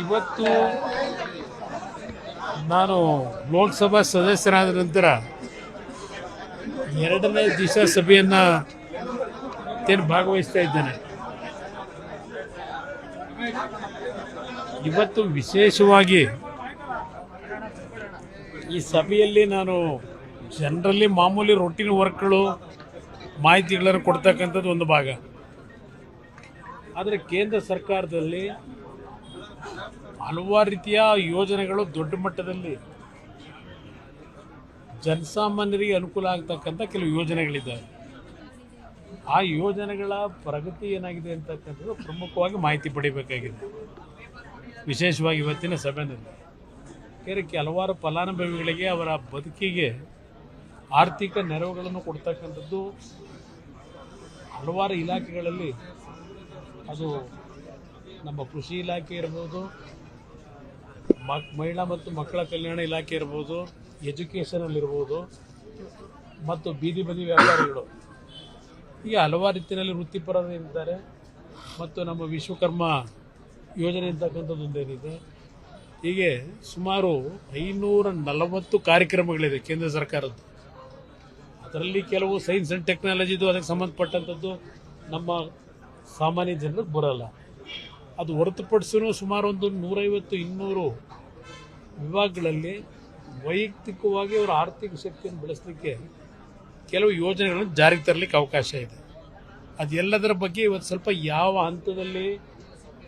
ಇವತ್ತು ನಾನು ಲೋಕಸಭಾ ಸದಸ್ಯರಾದ ನಂತರ ಎರಡನೇ ದಿವಸ ಸಭೆಯನ್ನ ತೇನು ಭಾಗವಹಿಸ್ತಾ ಇದ್ದೇನೆ. ಇವತ್ತು ವಿಶೇಷವಾಗಿ ಈ ಸಭೆಯಲ್ಲಿ ನಾನು ಜನರಲ್ಲಿ ಮಾಮೂಲಿ ರೊಟ್ಟಿನ ವರ್ಕ್ಗಳು ಮಾಹಿತಿಗಳನ್ನು ಕೊಡ್ತಕ್ಕಂಥದ್ದು ಒಂದು ಭಾಗ. ಆದರೆ ಕೇಂದ್ರ ಸರ್ಕಾರದಲ್ಲಿ ಹಲವಾರು ರೀತಿಯ ಯೋಜನೆಗಳು ದೊಡ್ಡ ಮಟ್ಟದಲ್ಲಿ ಜನಸಾಮಾನ್ಯರಿಗೆ ಅನುಕೂಲ ಆಗ್ತಕ್ಕಂಥ ಕೆಲವು ಯೋಜನೆಗಳಿದ್ದಾವೆ. ಆ ಯೋಜನೆಗಳ ಪ್ರಗತಿ ಏನಾಗಿದೆ ಅಂತಕ್ಕಂಥದ್ದು ಪ್ರಮುಖವಾಗಿ ಮಾಹಿತಿ ಪಡಿಬೇಕಾಗಿದೆ. ವಿಶೇಷವಾಗಿ ಇವತ್ತಿನ ಸಭೆಯಲ್ಲಿ. ಬೇರೆ ಕೆಲವಾರು ಫಲಾನುಭವಿಗಳಿಗೆ ಅವರ ಬದುಕಿಗೆ ಆರ್ಥಿಕ ನೆರವುಗಳನ್ನು ಕೊಡ್ತಕ್ಕಂಥದ್ದು ಹಲವಾರು ಇಲಾಖೆಗಳಲ್ಲಿ ಅದು ನಮ್ಮ ಕೃಷಿ ಇಲಾಖೆ ಇರ್ಬೋದು, ಮಕ್, ಮಹಿಳಾ ಮತ್ತು ಮಕ್ಕಳ ಕಲ್ಯಾಣ ಇಲಾಖೆ ಇರ್ಬೋದು, ಎಜುಕೇಷನಲ್ಲಿ ಇರ್ಬೋದು, ಮತ್ತು ಬೀದಿ ಬದಿ ವ್ಯಾಪಾರಿಗಳು. ಹೀಗೆ ಹಲವಾರು ರೀತಿಯಲ್ಲಿ ವೃತ್ತಿಪರರು ಇದ್ದಾರೆ. ಮತ್ತು ನಮ್ಮ ವಿಶ್ವಕರ್ಮ ಯೋಜನೆ ಅಂತಕ್ಕಂಥದ್ದು ಒಂದೇನಿದೆ ಹೀಗೆ ಸುಮಾರು ಐನೂರ ನಲವತ್ತು ಕಾರ್ಯಕ್ರಮಗಳಿದೆ ಕೇಂದ್ರ ಸರ್ಕಾರದ್ದು. ಅದರಲ್ಲಿ ಕೆಲವು ಸೈನ್ಸ್ ಆ್ಯಂಡ್ ಟೆಕ್ನಾಲಜಿದು ಅದಕ್ಕೆ ಸಂಬಂಧಪಟ್ಟಂಥದ್ದು ನಮ್ಮ ಸಾಮಾನ್ಯ ಜನರಿಗೆ ಬರಲ್ಲ. ಅದು ಹೊರತುಪಡಿಸಿನೂ ಸುಮಾರು ಒಂದು ನೂರೈವತ್ತು ಇನ್ನೂರು ವಿಭಾಗಗಳಲ್ಲಿ ವೈಯಕ್ತಿಕವಾಗಿ ಅವರ ಆರ್ಥಿಕ ಶಕ್ತಿಯನ್ನು ಬೆಳೆಸಲಿಕ್ಕೆ ಕೆಲವು ಯೋಜನೆಗಳನ್ನು ಜಾರಿಗೆ ತರಲಿಕ್ಕೆ ಅವಕಾಶ ಇದೆ. ಅದೆಲ್ಲದರ ಬಗ್ಗೆ ಇವತ್ತು ಸ್ವಲ್ಪ ಯಾವ ಹಂತದಲ್ಲಿ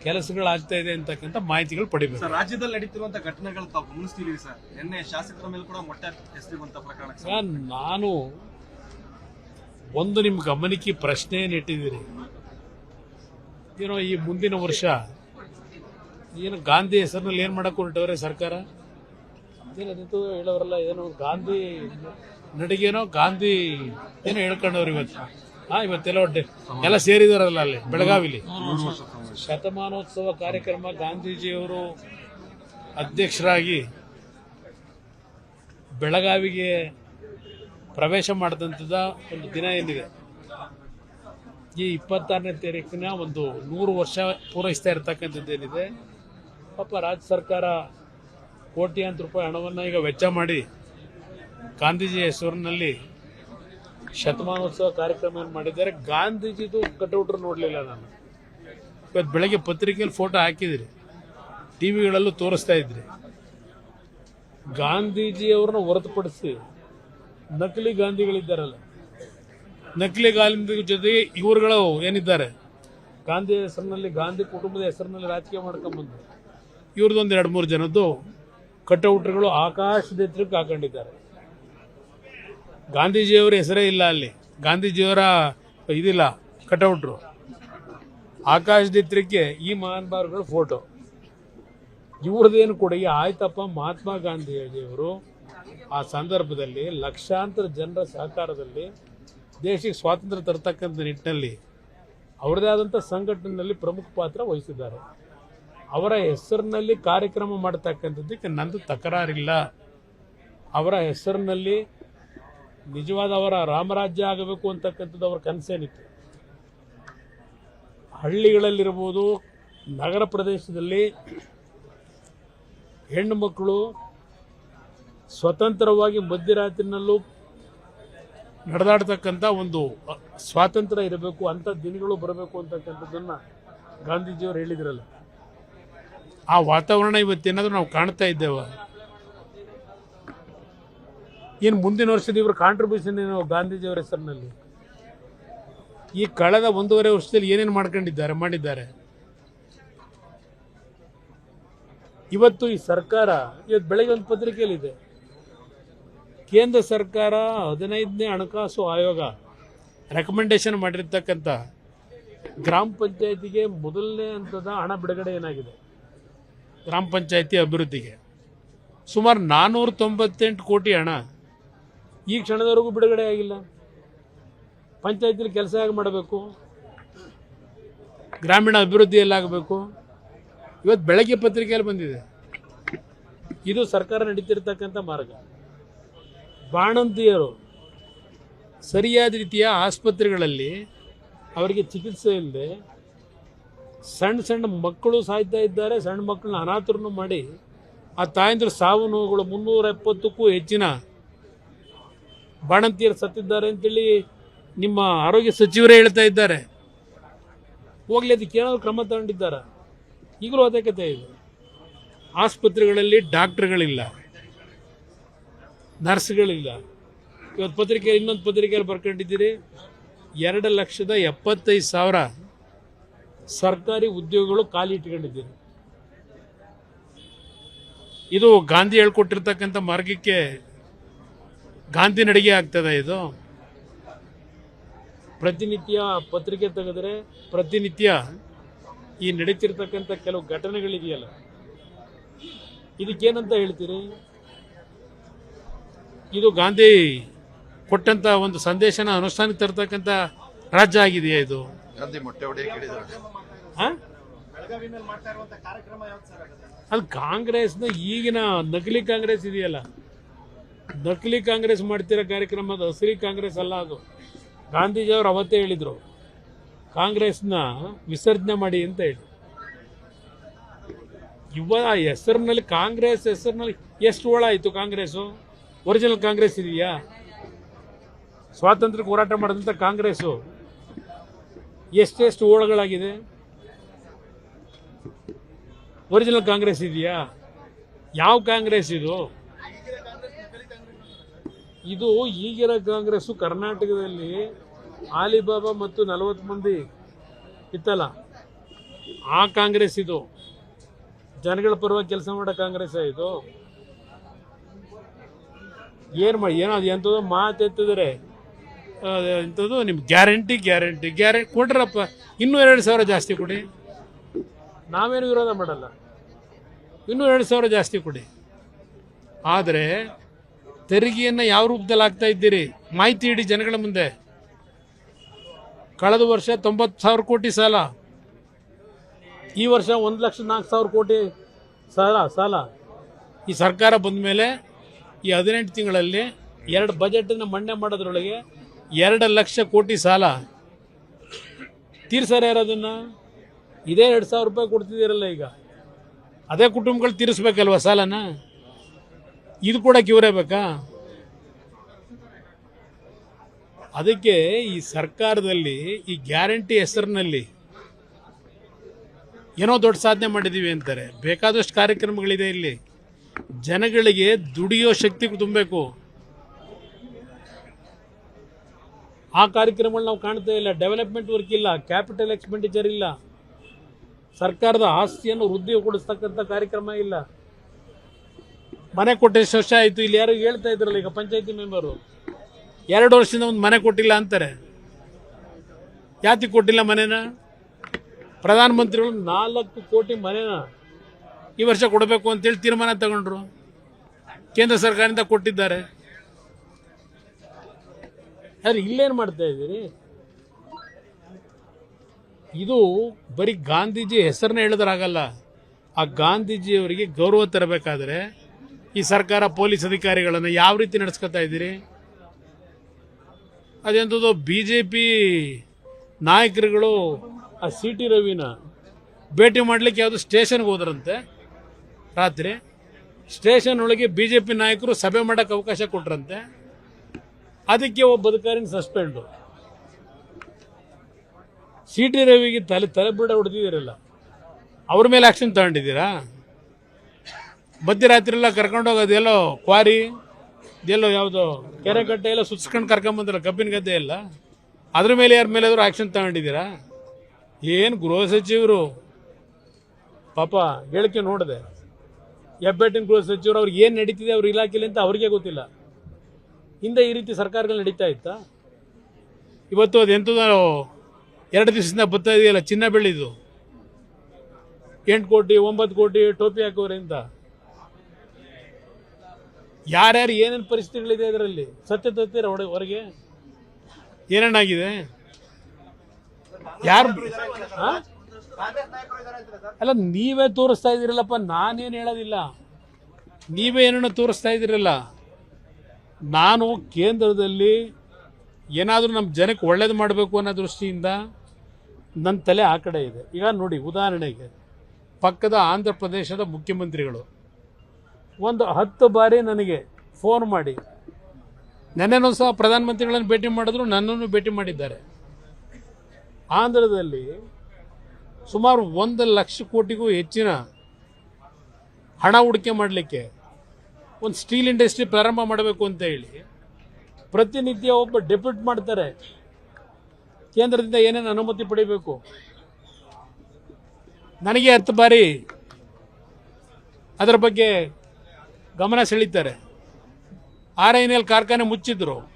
ಕೆಲಸಗಳಾಗ್ತಾ ಇದೆ ಅಂತಕ್ಕಂಥ ಮಾಹಿತಿಗಳು ಪಡಿಬೇಕು. ಸರ್ ರಾಜ್ಯದಲ್ಲಿ ನಡೀತಿರುವಂಥ ಘಟನೆಗಳು ತಾವು ಗಮನಿಸ್ತೀವಿ ಸರ್? ನಿನ್ನೆ ಶಾಸಕರ ಮೇಲೆ ಕೂಡ ಮೊಟ್ಟೆ ಎಸೆದಿರುವಂತ ಪ್ರಕರಣ ಸರ್. ನಾನು ಒಂದು ನಿಮ್ಮ ಗಮನಕ್ಕೆ ಪ್ರಶ್ನೆಯನ್ನು ಇಟ್ಟಿದ್ದೀರಿ. ಏನೋ ಈ ಮುಂದಿನ ವರ್ಷ ಏನು ಗಾಂಧಿ ಹೆಸರಿನಲ್ಲಿ ಏನು ಮಾಡಕ್ಕೆ ಹೊರಟವ್ರೆ ಸರ್ಕಾರ? ಏನದಿತ್ತು ಹೇಳೋರಲ್ಲ, ಏನು ಗಾಂಧಿ ನಡಿಗೆನೋ ಗಾಂಧಿ ಏನೋ ಹೇಳ್ಕೊಂಡವ್ರು ಇವತ್ತು. ಹಾ, ಇವತ್ತೆಲ್ಲ ಒಟ್ಟೆ ಎಲ್ಲ ಸೇರಿದಾರಲ್ಲ ಅಲ್ಲಿ, ಬೆಳಗಾವಿಲಿ. ಶತಮಾನೋತ್ಸವ ಕಾರ್ಯಕ್ರಮ, ಗಾಂಧೀಜಿಯವರು ಅಧ್ಯಕ್ಷರಾಗಿ ಬೆಳಗಾವಿಗೆ ಪ್ರವೇಶ ಮಾಡಿದಂಥದ್ದು ಒಂದು ದಿನ ಏನಿದೆ? ಈ ಇಪ್ಪತ್ತಾರನೇ ತಾರೀಕಿನ ಒಂದು ನೂರು ವರ್ಷ ಪೂರೈಸ್ತಾ ಇರ್ತಕ್ಕಂಥದ್ದು ಏನಿದೆ, ಪಾಪ ರಾಜ್ಯ ಸರ್ಕಾರ ಕೋಟ್ಯಾಂತರ ರೂಪಾಯಿ ಹಣವನ್ನು ಈಗ ವೆಚ್ಚ ಮಾಡಿ ಗಾಂಧೀಜಿ ಹೆಸರಿನಲ್ಲಿ ಶತಮಾನೋತ್ಸವ ಕಾರ್ಯಕ್ರಮ ಏನು ಮಾಡಿದ್ದಾರೆ. ಗಾಂಧೀಜಿದು ಕಟೌಟ್ರು ನೋಡಲಿಲ್ಲ ನಾನು. ಇವತ್ತು ಬೆಳಗ್ಗೆ ಪತ್ರಿಕೆಯಲ್ಲಿ ಫೋಟೋ ಹಾಕಿದಿರಿ ಟಿ ವಿಗಳಲ್ಲೂ ತೋರಿಸ್ತಾ ಇದ್ರಿ. ಗಾಂಧೀಜಿಯವ್ರನ್ನ ಹೊರತುಪಡಿಸಿ ನಕಲಿ ಗಾಂಧಿಗಳಿದ್ದಾರಲ್ಲ. ನಕಲಿ ಗಾಂಧಿ ಜೊತೆಗೆ ಇವರುಗಳು ಏನಿದ್ದಾರೆ? ಗಾಂಧಿ ಹೆಸರಿನಲ್ಲಿ, ಗಾಂಧಿ ಕುಟುಂಬದ ಹೆಸರಿನಲ್ಲಿ ರಾಜಕೀಯ ಮಾಡ್ಕೊಂಬಂದು ಇವ್ರದ್ದೊಂದು ಎರಡು ಮೂರು ಜನದ್ದು ಕಟೌಟ್ರುಗಳು ಆಕಾಶದ ಎತ್ತರಕ್ಕೆ ಹಾಕೊಂಡಿದ್ದಾರೆ. ಗಾಂಧೀಜಿಯವರ ಹೆಸರೇ ಇಲ್ಲ ಅಲ್ಲಿ. ಗಾಂಧೀಜಿಯವರ ಇದಿಲ್ಲ ಕಟೌಟ್ರು ಆಕಾಶದ ಎತ್ತರಕ್ಕೆ ಈ ಮಹಾನುಭಾವರುಗಳ ಫೋಟೋ. ಇವ್ರದ್ದೇನು ಕೊಡುಗೆ ಆಯ್ತಪ್ಪ ಮಹಾತ್ಮ ಗಾಂಧೀಜಿಯವರು ಆ ಸಂದರ್ಭದಲ್ಲಿ ಲಕ್ಷಾಂತರ ಜನರ ಸಹಕಾರದಲ್ಲಿ ದೇಶಕ್ಕೆ ಸ್ವಾತಂತ್ರ್ಯ ತರ್ತಕ್ಕಂಥ ನಿಟ್ಟಿನಲ್ಲಿ ಅವರದೇ ಆದಂಥ ಸಂಘಟನೆಯಲ್ಲಿ ಪ್ರಮುಖ ಪಾತ್ರ ವಹಿಸಿದ್ದಾರೆ. ಅವರ ಹೆಸರಿನಲ್ಲಿ ಕಾರ್ಯಕ್ರಮ ಮಾಡತಕ್ಕಂಥದ್ದಕ್ಕೆ ನಂದು ತಕರಾರಿಲ್ಲ. ಅವರ ಹೆಸರಿನಲ್ಲಿ ನಿಜವಾದ ಅವರ ರಾಮರಾಜ್ಯ ಆಗಬೇಕು ಅಂತಕ್ಕಂಥದ್ದು ಅವರ ಕನಸೇನಿತ್ತು. ಹಳ್ಳಿಗಳಲ್ಲಿರ್ಬೋದು, ನಗರ ಪ್ರದೇಶದಲ್ಲಿ ಹೆಣ್ಣು ಮಕ್ಕಳು ಸ್ವತಂತ್ರವಾಗಿ ಮಧ್ಯರಾತ್ರಿನಲ್ಲೂ ನಡೆದಾಡ್ತಕ್ಕಂಥ ಒಂದು ಸ್ವಾತಂತ್ರ್ಯ ಇರಬೇಕು, ಅಂಥ ದಿನಗಳು ಬರಬೇಕು ಅಂತಕ್ಕಂಥದ್ದನ್ನ ಗಾಂಧೀಜಿಯವರು ಹೇಳಿದ್ರಲ್ಲ. ಆ ವಾತಾವರಣ ಇವತ್ತೇನಾದರೂ ನಾವು ಕಾಣ್ತಾ ಇದ್ದೇವೆ? ಏನು ಮುಂದಿನ ವರ್ಷದ ಇವ್ರ ಕಾಂಟ್ರಿಬ್ಯೂಷನ್ ಏನು ಗಾಂಧೀಜಿಯವರ ಹೆಸರಿನಲ್ಲಿ? ಈ ಕಳೆದ ಒಂದೂವರೆ ವರ್ಷದಲ್ಲಿ ಏನೇನು ಮಾಡ್ಕೊಂಡಿದ್ದಾರೆ, ಮಾಡಿದ್ದಾರೆ? ಇವತ್ತು ಈ ಸರ್ಕಾರ ಇವತ್ತು ಬೆಳಗ್ಗೆ ಒಂದು ಪತ್ರಿಕೆಯಲ್ಲಿದೆ. ಕೇಂದ್ರ ಸರ್ಕಾರ ಹದಿನೈದನೇ ಹಣಕಾಸು ಆಯೋಗ ರೆಕಮೆಂಡೇಶನ್ ಮಾಡಿರ್ತಕ್ಕಂಥ ಗ್ರಾಮ ಪಂಚಾಯತಿಗೆ ಮೊದಲನೇ ಹಂತದ ಹಣ ಬಿಡುಗಡೆ ಏನಾಗಿದೆ? ಗ್ರಾಮ ಪಂಚಾಯತಿ ಅಭಿವೃದ್ಧಿಗೆ. ಸುಮಾರು ನಾನ್ನೂರ ತೊಂಬತ್ತೆಂಟು ಕೋಟಿ ಹಣ ಈ ಕ್ಷಣದವರೆಗೂ ಬಿಡುಗಡೆ ಆಗಿಲ್ಲ. ಪಂಚಾಯತಿಲಿ ಕೆಲಸ ಹೇಗೆ ಮಾಡಬೇಕು? ಗ್ರಾಮೀಣ ಅಭಿವೃದ್ಧಿ ಎಲ್ಲಾಗಬೇಕು? ಇವತ್ತು ಬೆಳಗ್ಗೆ ಪತ್ರಿಕೆಯಲ್ಲಿ ಬಂದಿದೆ. ಇದು ಸರ್ಕಾರ ನಡೀತಿರ್ತಕ್ಕಂಥ ಮಾರ್ಗ. ಬಾಣಂತಿಯರು ಸರಿಯಾದ ರೀತಿಯ ಆಸ್ಪತ್ರೆಗಳಲ್ಲಿ ಅವರಿಗೆ ಚಿಕಿತ್ಸೆ ಇಲ್ಲದೆ ಸಣ್ಣ ಸಣ್ಣ ಮಕ್ಕಳು ಸಾಯ್ತಾ ಇದ್ದಾರೆ. ಸಣ್ಣ ಮಕ್ಕಳನ್ನ ಅನಾಥರನ್ನು ಮಾಡಿ ಆ ತಾಯಂದ್ರ ಸಾವು ನೋವುಗಳು ಮುನ್ನೂರ ಎಪ್ಪತ್ತಕ್ಕೂ ಹೆಚ್ಚಿನ ಬಾಣಂತಿಯರು ಸತ್ತಿದ್ದಾರೆ ಅಂತೇಳಿ ನಿಮ್ಮ ಆರೋಗ್ಯ ಸಚಿವರೇ ಹೇಳ್ತಾ ಇದ್ದಾರೆ. ಹೋಗಲಿ ಅದಕ್ಕೆ ಏನಾದರೂ ಕ್ರಮ ತಗೊಂಡಿದ್ದಾರೆ? ಈಗಲೂ ಅದೇ ಇದೆ. ಆಸ್ಪತ್ರೆಗಳಲ್ಲಿ ಡಾಕ್ಟ್ರುಗಳಿಲ್ಲ. ನರ್ಸ್ಗಳಿಲ್ಲ. ಇವತ್ತು ಪತ್ರಿಕೆ, ಇನ್ನೊಂದು ಪತ್ರಿಕೆಯಲ್ಲಿ ಬರ್ಕೊಂಡಿದ್ದೀರಿ. ಎರಡು ಲಕ್ಷದ ಎಪ್ಪತ್ತೈದು ಸಾವಿರ ಸರ್ಕಾರಿ ಉದ್ಯೋಗಗಳು ಖಾಲಿ ಇಟ್ಕೊಂಡಿದ್ದೀರಿ. ಇದು ಗಾಂಧಿ ಹೇಳ್ಕೊಟ್ಟಿರ್ತಕ್ಕಂಥ ಮಾರ್ಗಕ್ಕೆ ಗಾಂಧಿ ನಡಿಗೆ ಆಗ್ತದೆ ಇದು. ಪ್ರತಿನಿತ್ಯ ಪತ್ರಿಕೆ ತೆಗೆದ್ರೆ ಪ್ರತಿನಿತ್ಯ ಈ ನಡೀತಿರ್ತಕ್ಕಂಥ ಕೆಲವು ಘಟನೆಗಳಿದೆಯಲ್ಲ. ಇದಕ್ಕೇನಂತ ಹೇಳ್ತೀರಿ? ಇದು ಗಾಂಧಿ ಕೊಟ್ಟಂತ ಒಂದು ಸಂದೇಶನ ಅನುಷ್ಠಾನಕ್ಕೆ ತರ್ತಕ್ಕಂಥ ರಾಜ್ಯ ಆಗಿದೆಯಾ ಇದು? ಗಾಂಧಿ ಮೊಟ್ಟೆ? ಅದು ಕಾಂಗ್ರೆಸ್ನ ಈಗಿನ ನಕಲಿ ಕಾಂಗ್ರೆಸ್ ಇದೆಯಲ್ಲ? ನಕಲಿ ಕಾಂಗ್ರೆಸ್ ಮಾಡ್ತಿರೋ ಕಾರ್ಯಕ್ರಮ ಅದು ಹಸಿರಿ ಕಾಂಗ್ರೆಸ್ ಅಲ್ಲ ಅದು. ಗಾಂಧೀಜಿಯವರು ಅವತ್ತೇ ಹೇಳಿದರು ಕಾಂಗ್ರೆಸ್ನ ವಿಸರ್ಜನೆ ಮಾಡಿ ಅಂತ ಹೇಳಿ. ಇವ ಹೆಸರಿನಲ್ಲಿ ಕಾಂಗ್ರೆಸ್ ಹೆಸರಿನಲ್ಲಿ ಎಷ್ಟು ಓಳ ಆಯಿತು ಕಾಂಗ್ರೆಸ್ಸು? ಒರಿಜಿನಲ್ ಕಾಂಗ್ರೆಸ್ ಇದೆಯಾ? ಸ್ವಾತಂತ್ರ್ಯಕ್ಕೆ ಹೋರಾಟ ಮಾಡಿದಂಥ ಕಾಂಗ್ರೆಸ್ಸು ಎಷ್ಟೆಷ್ಟು ಓಳಗಳಾಗಿದೆ? ಒರಿಜಿನಲ್ ಕಾಂಗ್ರೆಸ್ ಇದೆಯಾ? ಯಾವ ಕಾಂಗ್ರೆಸ್ ಇದು? ಇದು ಈಗಿರೋ ಕಾಂಗ್ರೆಸ್ಸು ಕರ್ನಾಟಕದಲ್ಲಿ ಆಲಿಬಾಬಾ ಮತ್ತು ನಲವತ್ತು ಮಂದಿ ಇತ್ತಲ್ಲ, ಆ ಕಾಂಗ್ರೆಸ್ ಇದು. ಜನಗಳ ಪರವಾಗಿ ಕೆಲಸ ಮಾಡೋ ಕಾಂಗ್ರೆಸ್ ಇದು? ಏನು ಮಾಡಿ ಏನೋ ಅದು ಎಂಥದ್ದು ಮಾತು ಎತ್ತಿದ್ರೆ ಎಂಥದ್ದು ನಿಮ್ಮ ಗ್ಯಾರಂಟಿ ಗ್ಯಾರಂಟಿ ಗ್ಯಾರಂಟಿ ಕೊಡ್ರಪ್ಪ, ಇನ್ನೂ ಎರಡು ಸಾವಿರ ಜಾಸ್ತಿ ಕೊಡಿ. ನಾವೇನು ವಿರೋಧ ಮಾಡಲ್ಲ. ಇನ್ನೂ ಎರಡು ಸಾವಿರ ಜಾಸ್ತಿ ಕೊಡಿ. ಆದರೆ, ತೆರಿಗೆಯನ್ನು ಯಾವ ರೂಪದಲ್ಲಿ ಹಾಕ್ತಾ ಇದ್ದೀರಿ? ಮಾಹಿತಿ ಇಡಿ ಜನಗಳ ಮುಂದೆ. ಕಳೆದ ವರ್ಷ ತೊಂಬತ್ತು ಸಾವಿರ ಕೋಟಿ ಸಾಲ. ಈ ವರ್ಷ ಒಂದು ಲಕ್ಷ ನಾಲ್ಕು ಸಾವಿರ ಕೋಟಿ ಸಾಲ ಸಾಲ. ಈ ಸರ್ಕಾರ ಬಂದ ಮೇಲೆ ಈ ಹದಿನೆಂಟು ತಿಂಗಳಲ್ಲಿ ಎರಡು ಬಜೆಟನ್ನು ಮಂಡನೆ ಮಾಡೋದ್ರೊಳಗೆ ಎರಡು ಲಕ್ಷ ಕೋಟಿ ಸಾಲ. ತೀರ್ಸಾರ ಯಾರದನ್ನು ಇದೇ ಎರಡು ಸಾವಿರ ರೂಪಾಯಿ ಕೊಡ್ತಿದ್ದೀರಲ್ಲ ಈಗ. ಅದೇ ಕುಟುಂಬಗಳು ತೀರಿಸ್ಬೇಕಲ್ವ ಸಾಲನ? ಇದು ಕೂಡ ಕ್ಯೂರೇ ಬೇಕಾ? ಅದಕ್ಕೆ ಈ ಸರ್ಕಾರದಲ್ಲಿ ಈ ಗ್ಯಾರಂಟಿ ಹೆಸರಿನಲ್ಲಿ ಏನೋ ದೊಡ್ಡ ಸಾಧನೆ ಮಾಡಿದ್ದೀವಿ ಅಂತಾರೆ. ಬೇಕಾದಷ್ಟು ಕಾರ್ಯಕ್ರಮಗಳಿದೆ ಇಲ್ಲಿ. ಜನಗಳಿಗೆ ದುಡಿಯೋ ಶಕ್ತಿ ತುಂಬಬೇಕು. ಆ ಕಾರ್ಯಕ್ರಮಗಳು ನಾವು ಕಾಣ್ತಾ ಇಲ್ಲ. ಡೆವಲಪ್ಮೆಂಟ್ ವರ್ಕ್ ಇಲ್ಲ. ಕ್ಯಾಪಿಟಲ್ ಎಕ್ಸ್ಪೆಂಡಿಚರ್ ಇಲ್ಲ. ಸರ್ಕಾರದ ಆಸ್ತಿಯನ್ನು ವೃದ್ಧಿಗೊಳಿಸ್ತಕ್ಕಂಥ ಕಾರ್ಯಕ್ರಮ ಇಲ್ಲ. ಮನೆ ಕೊಟ್ಟು ಎಷ್ಟು ವರ್ಷ ಆಯಿತು. ಇಲ್ಲಿ ಯಾರು ಹೇಳ್ತಾ ಇದ್ರಲ್ಲ ಈಗ ಪಂಚಾಯತಿ ಮೆಂಬರು. ಎರಡು ವರ್ಷದಿಂದ ಒಂದು ಮನೆ ಕೊಟ್ಟಿಲ್ಲ ಅಂತಾರೆ. ಯಾತಿ ಕೊಟ್ಟಿಲ್ಲ ಮನೇನ. ಪ್ರಧಾನಮಂತ್ರಿಗಳು ನಾಲ್ಕು ಕೋಟಿ ಮನೆನ ಈ ವರ್ಷ ಕೊಡಬೇಕು ಅಂತೇಳಿ ತೀರ್ಮಾನ ತಗೊಂಡ್ರು. ಕೇಂದ್ರ ಸರ್ಕಾರದಿಂದ ಕೊಟ್ಟಿದ್ದಾರೆ. ಅದ್ರ ಇಲ್ಲೇನು ಮಾಡ್ತಾ ಇದ್ದೀರಿ? ಇದು ಬರೀ ಗಾಂಧೀಜಿ ಹೆಸರನ್ನ ಹೇಳಿದ್ರಾಗಲ್ಲ, ಆ ಗಾಂಧೀಜಿಯವರಿಗೆ ಗೌರವ ತರಬೇಕಾದ್ರೆ ಈ ಸರ್ಕಾರ ಪೊಲೀಸ್ ಅಧಿಕಾರಿಗಳನ್ನು ಯಾವ ರೀತಿ ನಡೆಸ್ಕೊತಾ ಇದ್ದೀರಿ? ಅದೆಂಥದ್ದು ಬಿ ಜೆ ಪಿ ನಾಯಕರುಗಳು ಆ ಸಿ ಟಿ ರವಿನ ಭೇಟಿ ಮಾಡಲಿಕ್ಕೆ ಯಾವುದು ಸ್ಟೇಷನ್ಗೆ ಹೋದ್ರಂತೆ. ರಾತ್ರಿ ಸ್ಟೇಷನ್ ಒಳಗೆ ಬಿ ಜೆ ಪಿ ನಾಯಕರು ಸಭೆ ಮಾಡೋಕ್ಕೆ ಅವಕಾಶ ಕೊಟ್ರಂತೆ. ಅದಕ್ಕೆ ಒಬ್ಬ ಅಧಿಕಾರಿನ ಸಸ್ಪೆಂಡು. ಸಿ ಟಿ ರವಿಗೆ ತಲೆ ತಲೆ ಬಿಡ ಹೊಡೆದಿದ್ದೀರಲ್ಲ, ಅವ್ರ ಮೇಲೆ ಆಕ್ಷನ್ ತಗೊಂಡಿದ್ದೀರಾ? ಮಧ್ಯರಾತ್ರಿ ಎಲ್ಲ ಕರ್ಕೊಂಡು ಹೋಗೋದೆಲ್ಲೋ ಕ್ವಾರಿ ಇದೆಲ್ಲೋ ಯಾವುದೋ ಕೆರೆ ಕಟ್ಟೆ ಎಲ್ಲ ಸುತ್ಸ್ಕೊಂಡು ಕರ್ಕೊಂಬಂದ್ರಲ್ಲ ಕಬ್ಬಿನ ಗದ್ದೆ ಎಲ್ಲ? ಅದ್ರ ಮೇಲೆ ಯಾರ ಮೇಲೆ ಆ್ಯಕ್ಷನ್ ತಗೊಂಡಿದ್ದೀರಾ? ಏನು ಗೃಹ ಸಚಿವರು? ಪಾಪ, ಹೇಳಿಕೆ ನೋಡಿದೆ. ಹೆಬ್ಬೆಟ್ಟಿನ ಗೃಹ ಸಚಿವರು ಅವ್ರಿಗೆ ಏನು ನಡೀತಿದೆ ಅವ್ರ ಇಲಾಖೆಯಲ್ಲಿ ಅಂತ ಅವ್ರಿಗೆ ಗೊತ್ತಿಲ್ಲ. ಹಿಂದೆ ಈ ರೀತಿ ಸರ್ಕಾರಗಳು ನಡೀತಾ ಇತ್ತಾ? ಇವತ್ತು ಅದು ಎಂತ ಎರಡು ದಿವಸದಿಂದ ಬರ್ತಾ ಇದೆಯಲ್ಲ ಚಿನ್ನ ಬೆಳ್ಳಿದು. ಎಂಟು ಕೋಟಿ ಒಂಬತ್ತು ಕೋಟಿ ಟೋಪಿ ಹಾಕೋರೆ ಅಂತ ಯಾರ್ಯಾರು ಏನೇನು ಪರಿಸ್ಥಿತಿಗಳಿದೆ ಇದರಲ್ಲಿ? ಸತ್ಯ ತತ್ತೀರ ಹೊಡೆ ಹೊರಗೆ? ಏನೇನಾಗಿದೆ? ಯಾರು ಹಾ? ಅಲ್ಲ, ನೀವೇ ತೋರಿಸ್ತಾ ಇದ್ದೀರಲ್ಲಪ್ಪ, ನಾನೇನು ಹೇಳೋದಿಲ್ಲ. ನೀವೇ ಏನನ್ನ ತೋರಿಸ್ತಾ ಇದ್ದೀರಲ್ಲ. ನಾನು ಕೇಂದ್ರದಲ್ಲಿ ಏನಾದರೂ ನಮ್ಮ ಜನಕ್ಕೆ ಒಳ್ಳೇದು ಮಾಡಬೇಕು ಅನ್ನೋ ದೃಷ್ಟಿಯಿಂದ ನನ್ನ ತಲೆ ಆ ಕಡೆ ಇದೆ. ಈಗ ನೋಡಿ, ಉದಾಹರಣೆಗೆ, ಪಕ್ಕದ ಆಂಧ್ರ ಪ್ರದೇಶದ ಮುಖ್ಯಮಂತ್ರಿಗಳು. ಒಂದು ಹತ್ತು ಬಾರಿ ನನಗೆ ಫೋನ್ ಮಾಡಿ. ನೆನ್ನೆನೋ ಸಹ ಪ್ರಧಾನಮಂತ್ರಿಗಳನ್ನು ಭೇಟಿ ಮಾಡಿದ್ರು, ನನ್ನನ್ನು ಭೇಟಿ ಮಾಡಿದ್ದಾರೆ. ಆಂಧ್ರದಲ್ಲಿ ಸುಮಾರು ಒಂದು ಲಕ್ಷ ಕೋಟಿಗೂ ಹೆಚ್ಚಿನ ಹಣ ಹೂಡಿಕೆ ಮಾಡಲಿಕ್ಕೆ ಒಂದು ಸ್ಟೀಲ್ ಇಂಡಸ್ಟ್ರಿ ಪ್ರಾರಂಭ ಮಾಡಬೇಕು ಅಂತ ಹೇಳಿ ಪ್ರತಿನಿತ್ಯ ಒಬ್ಬ ಡೆಪ್ಯೂಟ್ ಮಾಡ್ತಾರೆ. ಕೇಂದ್ರದಿಂದ ಏನೇನು ಅನುಮತಿ ಪಡಿಬೇಕು? ನನಗೆ ಹತ್ತು ಬಾರಿ ಅದರ ಬಗ್ಗೆ ಗಮನ ಸೆಳೀತಾರೆ. ಆರ್ ಎನ್ ಎಲ್ ಕಾರ್ಖಾನೆ ಮುಚ್ಚಿದ್ರು.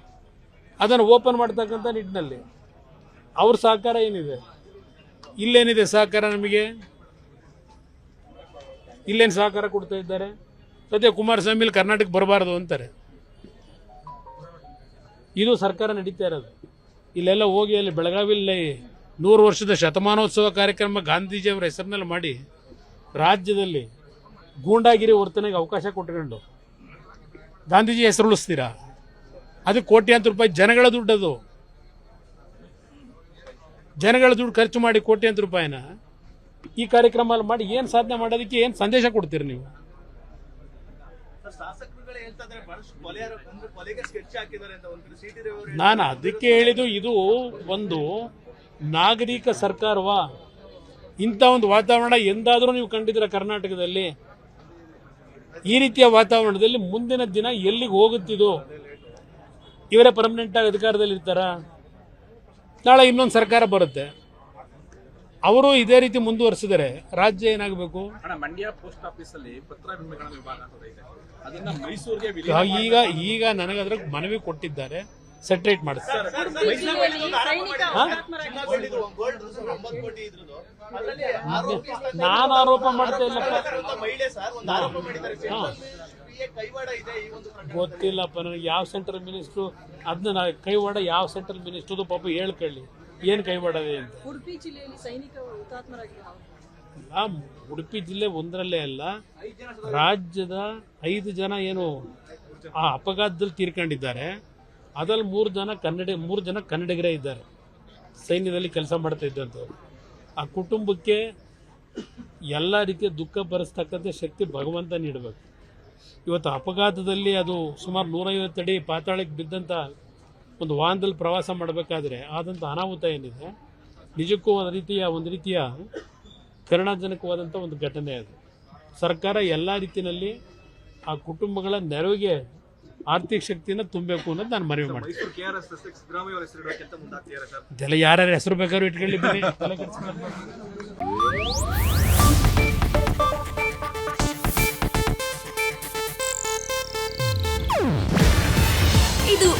ಅದನ್ನು ಓಪನ್ ಮಾಡ್ತಕ್ಕಂಥ ನಿಟ್ಟಿನಲ್ಲಿ. ಅವ್ರ ಸಹಕಾರ ಏನಿದೆ? ಇಲ್ಲೇನಿದೆ ಸಹಕಾರ ನಮಗೆ? ಇಲ್ಲೇನು ಸಹಕಾರ ಕೊಡ್ತಾ ಇದ್ದಾರೆ? ಸದ್ಯ ಕುಮಾರಸ್ವಾಮಿಲಿ ಕರ್ನಾಟಕ ಬರಬಾರ್ದು ಅಂತಾರೆ. ಇದು ಸರ್ಕಾರ ನಡೀತಾ ಇರೋದು. ಇಲ್ಲೆಲ್ಲ ಹೋಗಿ ಅಲ್ಲಿ ಬೆಳಗಾವಿಯಲ್ಲಿ ನೂರು ವರ್ಷದ ಶತಮಾನೋತ್ಸವ ಕಾರ್ಯಕ್ರಮ ಗಾಂಧೀಜಿಯವರ ಹೆಸರಿನಲ್ಲಿ ಮಾಡಿ ರಾಜ್ಯದಲ್ಲಿ ಗೂಂಡಾಗಿರಿ ವರ್ತನೆಗೆ ಅವಕಾಶ ಕೊಟ್ಕೊಂಡು. ಗಾಂಧೀಜಿ ಹೆಸರು ಉಳಿಸ್ತೀರಾ ಅದು ಕೋಟ್ಯಾಂತರ ರೂಪಾಯಿ ಜನಗಳ ದುಡ್ಡದು. ಜನಗಳ ದುಡ್ಡು ಖರ್ಚು ಮಾಡಿ ಕೋಟ್ಯಾಂತರ ರೂಪಾಯಿನ ಈ ಕಾರ್ಯಕ್ರಮ ಮಾಡಿ ಏನು ಸಾಧನೆ ಮಾಡೋದಕ್ಕೆ ಏನು ಸಂದೇಶ ಕೊಡ್ತೀರಿ ನೀವು? ನಾನು ಅದಕ್ಕೆ ಹೇಳಿದ್ದು ಇದು ಒಂದು ನಾಗರಿಕ ಸರ್ಕಾರವಾ ಇಂಥ ಒಂದು ವಾತಾವರಣ ಎಂದಾದರೂ ನೀವು ಕಂಡಿದ್ದೀರ ಕರ್ನಾಟಕದಲ್ಲಿ? ಈ ರೀತಿಯ ವಾತಾವರಣದಲ್ಲಿ ಮುಂದಿನ ದಿನ ಎಲ್ಲಿಗೆ ಹೋಗುತ್ತಿದ್ದು? ಇವರೇ ಪರ್ಮನೆಂಟ್ ಆಗಿ ಅಧಿಕಾರದಲ್ಲಿ ಇರ್ತಾರ ನಾಳೆ ಇನ್ನೊಂದು ಸರ್ಕಾರ ಬರುತ್ತೆ. ಅವರು ಇದೇ ರೀತಿ ಮುಂದುವರಿಸಿದರೆ ರಾಜ್ಯ ಏನಾಗಬೇಕು? ಅಣ್ಣ ಮಂಡ್ಯ ಪೋಸ್ಟ್ ಆಫೀಸ್ ಅಲ್ಲಿ ಪತ್ರ ವಿಮೆಗಳ ವಿಭಾಗ ಅಂತ ಇದೆ. ಅದನ್ನ ಮೈಸೂರಿಗೆ ಈಗ ಈಗ ನನಗೆ ಅದ್ರ ಮನವಿ ಕೊಟ್ಟಿದ್ದಾರೆ. ಸೆಟ್ರೇಟ್ ಮಾಡಿಸ್ತಾರೆ. ನಾನು ಆರೋಪ ಮಾಡ್ತಾ ಇಲ್ಲ. ಗೊತ್ತಿಲ್ಲಪ್ಪ ನನಗೆ ಯಾವ ಸೆಂಟ್ರಲ್ ಮಿನಿಸ್ಟ್ರು ಅದನ್ನ ನಾ ಕೈವಾಡ ಯಾವ ಸೆಂಟ್ರಲ್ ಮಿನಿಸ್ಟ್ರದು ಪಾಪ ಹೇಳ್ಕೊಳ್ಳಿ ಏನು ಕೈವಾಡದೆ ಅಂತ? ಉಡುಪಿ ಜಿಲ್ಲೆಯಲ್ಲಿ ಸೈನಿಕ ಹುತಾತ್ಮರಾಗಿದ್ದಾರೆ ಆ ಉಡುಪಿ ಜಿಲ್ಲೆ ಒಂದರಲ್ಲೇ ಅಲ್ಲ ರಾಜ್ಯದ ಐದು ಜನ ಏನು ಆ ಅಪಘಾತದಲ್ಲಿ ತೀರ್ಕೊಂಡಿದ್ದಾರೆ. ಅದ್ರಲ್ಲಿ ಮೂರು ಜನ ಕನ್ನಡ ಮೂರು ಜನ ಕನ್ನಡಿಗರೇ ಇದ್ದಾರೆ. ಸೈನ್ಯದಲ್ಲಿ ಕೆಲಸ ಮಾಡ್ತಾ ಇದ್ದಂಥವ್ರು. ಆ ಕುಟುಂಬಕ್ಕೆ ಎಲ್ಲ ರೀತಿಯ ದುಃಖ ಭರಿಸ್ತಕ್ಕಂಥ ಶಕ್ತಿ ಭಗವಂತ ನೀಡಬೇಕು. ಇವತ್ತು ಅಪಘಾತದಲ್ಲಿ ಅದು ಸುಮಾರು ನೂರೈವತ್ತು ಅಡಿ ಪಾತಾಳಕ್ಕೆ ಬಿದ್ದಂಥ ಒಂದು ವಾಹನದಲ್ಲಿ ಪ್ರವಾಸ ಮಾಡಬೇಕಾದ್ರೆ ಆದಂಥ ಅನಾಹುತ ಏನಿದೆ ನಿಜಕ್ಕೂ ಒಂದು ರೀತಿಯ ಒಂದು ರೀತಿಯ ಕರುಣಾಜನಕವಾದಂಥ ಒಂದು ಘಟನೆ ಅದು. ಸರ್ಕಾರ ಎಲ್ಲ ರೀತಿಯಲ್ಲಿ ಆ ಕುಟುಂಬಗಳ ನೆರವಿಗೆ ಆರ್ಥಿಕ ಶಕ್ತಿಯನ್ನು ತುಂಬಬೇಕು ಅನ್ನೋದು ನಾನು ಮನವಿ ಮಾಡ್ತೀನಿ. ಇದೆಲ್ಲ ಯಾರ್ಯಾರ ಹೆಸರು ಬೇಕಾದ್ರೂ ಇಟ್ಕೊಳ್ಳಿ